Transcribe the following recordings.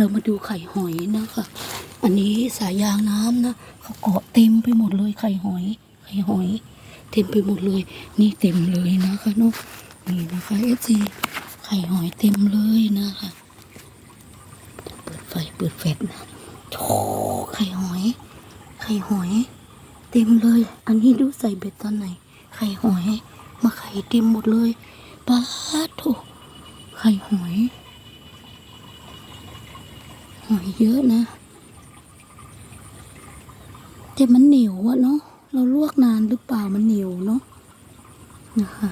เรามาดูไข่หอยนะคะ อันนี้สายยางน้ำนะเขาเกาะเต็มไปหมดเลยไข่หอย ไข่หอย เต็มไปหมดเลย นี่เต็มเลยนะคะเนาะนี่นะคะเอซีไข่หอยเต็มเลยนะคะ เปิดไฟเปิดแฟลชนะโอ้ไข่หอย ไข่หอย เต็มเลย อันนี้ดูใส่เบ็ดตอนไหน ไข่หอย มาไข่เต็มหมดเลยปลาโถไข่หอย หอยเยอะนะ แต่มันเหนียวอะเนาะเราลวกนานหรือเปล่ามันเหนียวเนาะนะคะ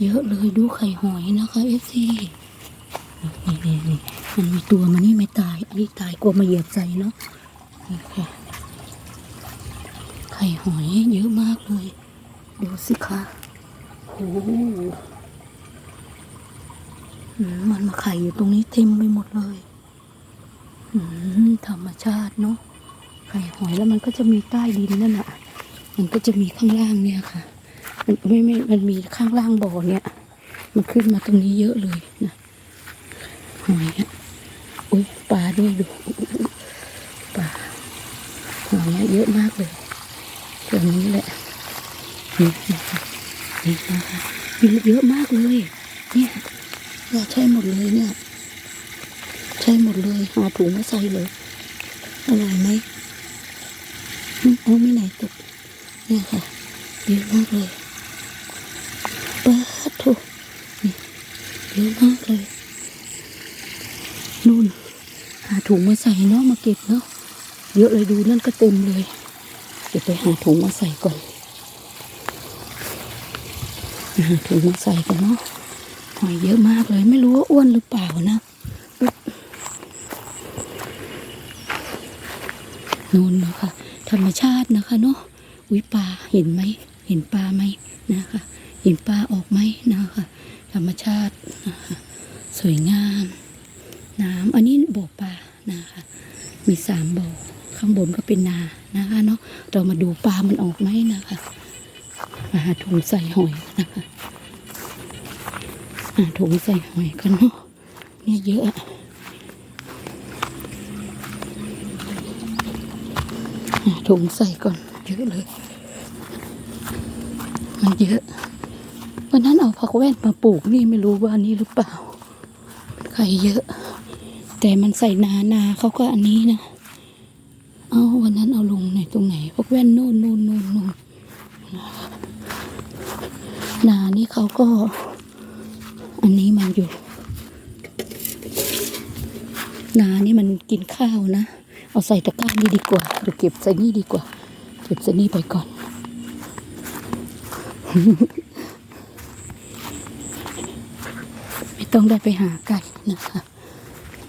เยอะเลยดูไข่หอยนะคะเอฟซีนี่นี่นี่มันมีตัวมันนี่ไม่ตาย อันนี้ตายกลัวมาเหยียบใจเนาะนี่ค่ะไข่หอยเยอะมากเลย ดูสิคะโอ้โหมันมาไข่อยู่ตรงนี้เต็มไปหมดเลย ธรรมชาติเนาะไข่หอยแล้วมันก็จะมีใต้ดินนั่นแหะมันก็จะมีข้างล่างเนี่ยค่ะ มันไม่ไม่มันมีข้างล่างบ่อเนี่ย มันขึ้นมาตรงนี้เยอะเลยนะหอยอะอุ้ยปลาด้วยดูปลาหอยเยอะมากเลยตัวนี้แหละนี่นะคะนี่นะคะมีเยอะมากเลย เนี่ยเราใช้หมดเลยเนี่ย ใช้หมดเลยหาถุงมาใส่เลยอร่อยไหมเอาไม่ไหนตกเนี่ยค่ะเยอะมากเลยปลาถูกนี่เยอะมากเลยนู่นหาถุงมาใส่เนาะมาเก็บเนาะเยอะเลยดูนั่นก็เต็มเลยเดี๋ยวไปหาถุงมาใส่ก่อนหาถุงมาใส่กันเนาะหอยเยอะมากเลย ไม่รู้ว่าอ้วนหรือเปล่านะ นู่นนะคะธรรมชาตินะคะเนาะอุ้ยปลาเห็นไหมเห็นปลาไหมนะคะ เห็นปลาออกไหมนะคะ ธรรมชาตินะคะสวยงาม น้ำอันนี้บ่อปลานะคะมีสามบ่อข้างบนก็เป็นนานะคะเนาะเรามาดูปลามันออกไหมนะคะมาหาถุงใส่หอยนะคะหาถุงใส่หอยกันเนาะเนี่ยเยอะอะ หา ถุงใส่ก่อน เยอะเลย มันเยอะ วันนั้นเอาผักแว่นมาปลูกนี่ไม่รู้ว่านนี้หรือเปล่าไข่เยอะ แต่มันใส่นานาเขาก็อันนี้นะ เอาวันนั้นเอาลงในตรงไหนผักแว่นโน่นโน่นโน่นโน่นนานี่เขาก็ อันนี้มันอยู่ นานี่มันกินข้าวนะ เอาใส่ตะกร้านี่ดีกว่าหรือเก็บใส่นี่ดีกว่า เก็บใส่นี่ไปก่อน ไม่ต้องได้ไปหาไก่นะคะ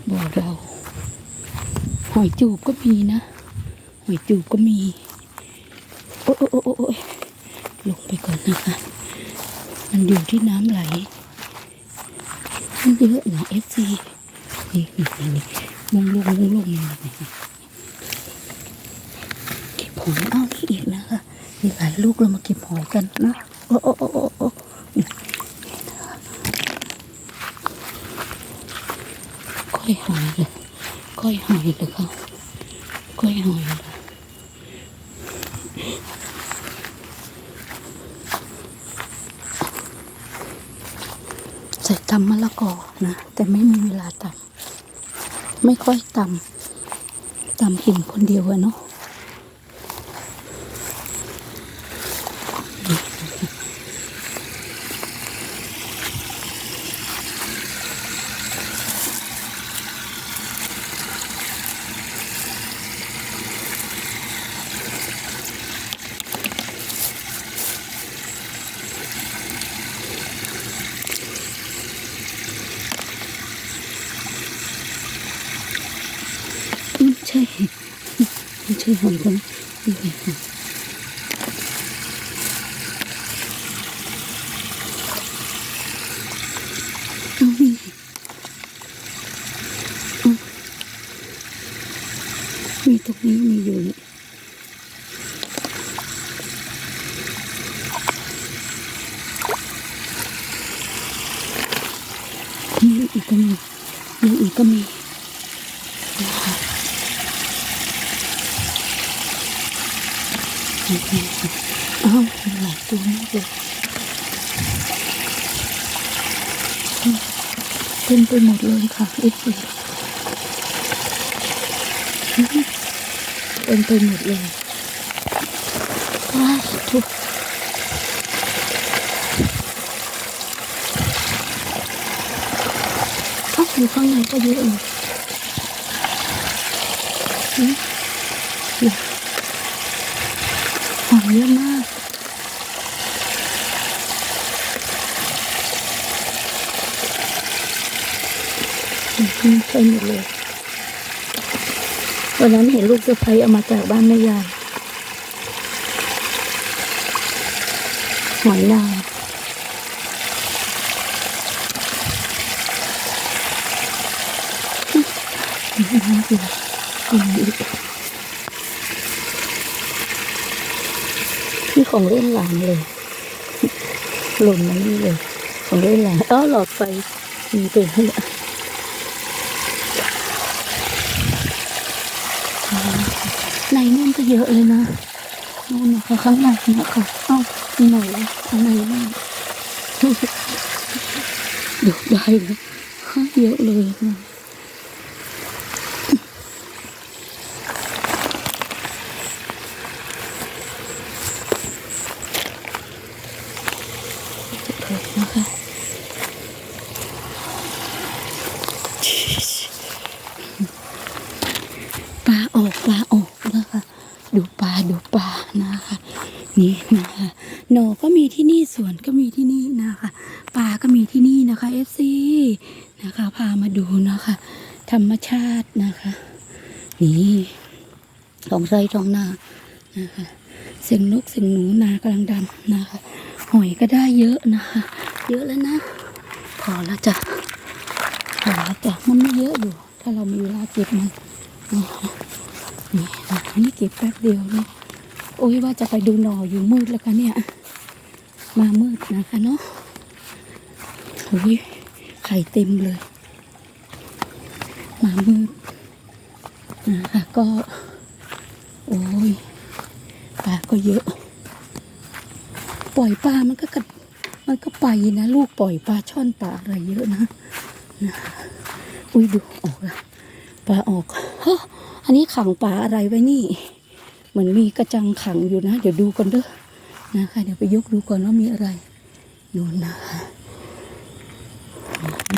บ่อเราหอยจูบก็มีนะ หอยจูบก็มี โอ้โอ้โอ้โอ้โอ้ยลงไปก่อนนะคะ มันอยู่ที่น้ำไหลมันเยอะนะเอฟซีนี่นี่นี่นี่มุงลงมุงลงนี่นี่ หอยเอานี่อีกนะคะมีหลายลูกเรามาเก็บหอยกันนะโอ้โอ้โอ้โอ้โอ้คะก้อยหอยเลยก้อยหอยเลยค่ะก้อยหอยเลยใส่ตำมะละกอนะ แต่ไม่มีเวลาตำไม่ค่อยตำตำกินคนเดียวอะเนาะ ช่ไม่ใช่หอยกันนี่ไงหอยเอานี่ไงเอามีตรงนี้มีอยู่นี่นี่อีกก็มีนี่อีกก็มี นะคะโอเคค่ะอ้าวมีหลายตัวมากเลย เต็มไปหมดเลยค่ะเอฟซีเต็มไปหมดเลยว้าวทุกอ้าอยู่ข้างในก็เยอะเลยหอมเยอะมาก อืมเต็มหมดเลยวันนั้นเห็นลูกสะใภ้เอามาจากบ้านแม่ยายหอยนางน้ำเกลือกินอีกนี่ของเล่นหลานเลย หล่นมานี่เลย ของเล่นหลานอ้าหลอดไฟมีเป็นให้ละในนู่นก็เยอะเลยนะนู่นนะคะข้างในเนี่ยค่ะเอ้าหน่อยเลยข้างในนั่ดูได้เลยเยอะเลยนะปลาออกปลาออกนะคะ ดูปลาดูปลานะคะ นี่นะคะหนอก็มีที่ นี่สวนก็มีที่นี่นะคะปลาก็มีที่นี่นะคะเอฟซีนะคะพามาดูนะคะ ธรรมชาตินะคะ นี่ทองไร่ท้องนานะคะเสียงนกเสียงหนูนากำลังดังนะคะหอยก็ได้เยอะนะคะ เยอะแล้วนะพอแล้วจ้ะพอแล้วจ้ะมันไม่เยอะอยู่ ถ้าเรามีเวลาเก็บมันนะคะนี่นะนี่เก็บแป๊บเดียวนี่โอ้ยว่าจะไปดูหน่ออยู่มืดแล้วกันเนี่ย มามืดนะคะเนาะโอ้ยไข่เต็มเลย มามืดนะคะก็ โอ้ยปลาก็เยอะ ปล่อยปลามันก็กระมันก็ไปนะลูกปล่อยปลาช่อนปลาอะไรเยอะนะนะอุ้ยดูออกละปลาออกฮะอันนี้ขังปลาอะไรไว้นี่ เหมือนมีกระจังขังอยู่นะ เดี๋ยวดูก่อนเด้อ นะคะเดี๋ยวไปยกดูก่อนว่ามีอะไรนู่นนะคะ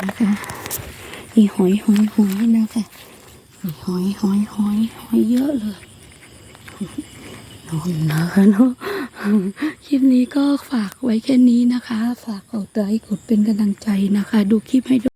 นะคะมีหอยหอยหอยนะคะมีหอยหอยหอยหอยเยอะเลยนนนะคะเนาะคลิปนี้ก็ฝากไว้แค่นี้นะคะ ฝากกดไลค์กดเป็นกำลังใจนะคะ ดูคลิปให้ด้วย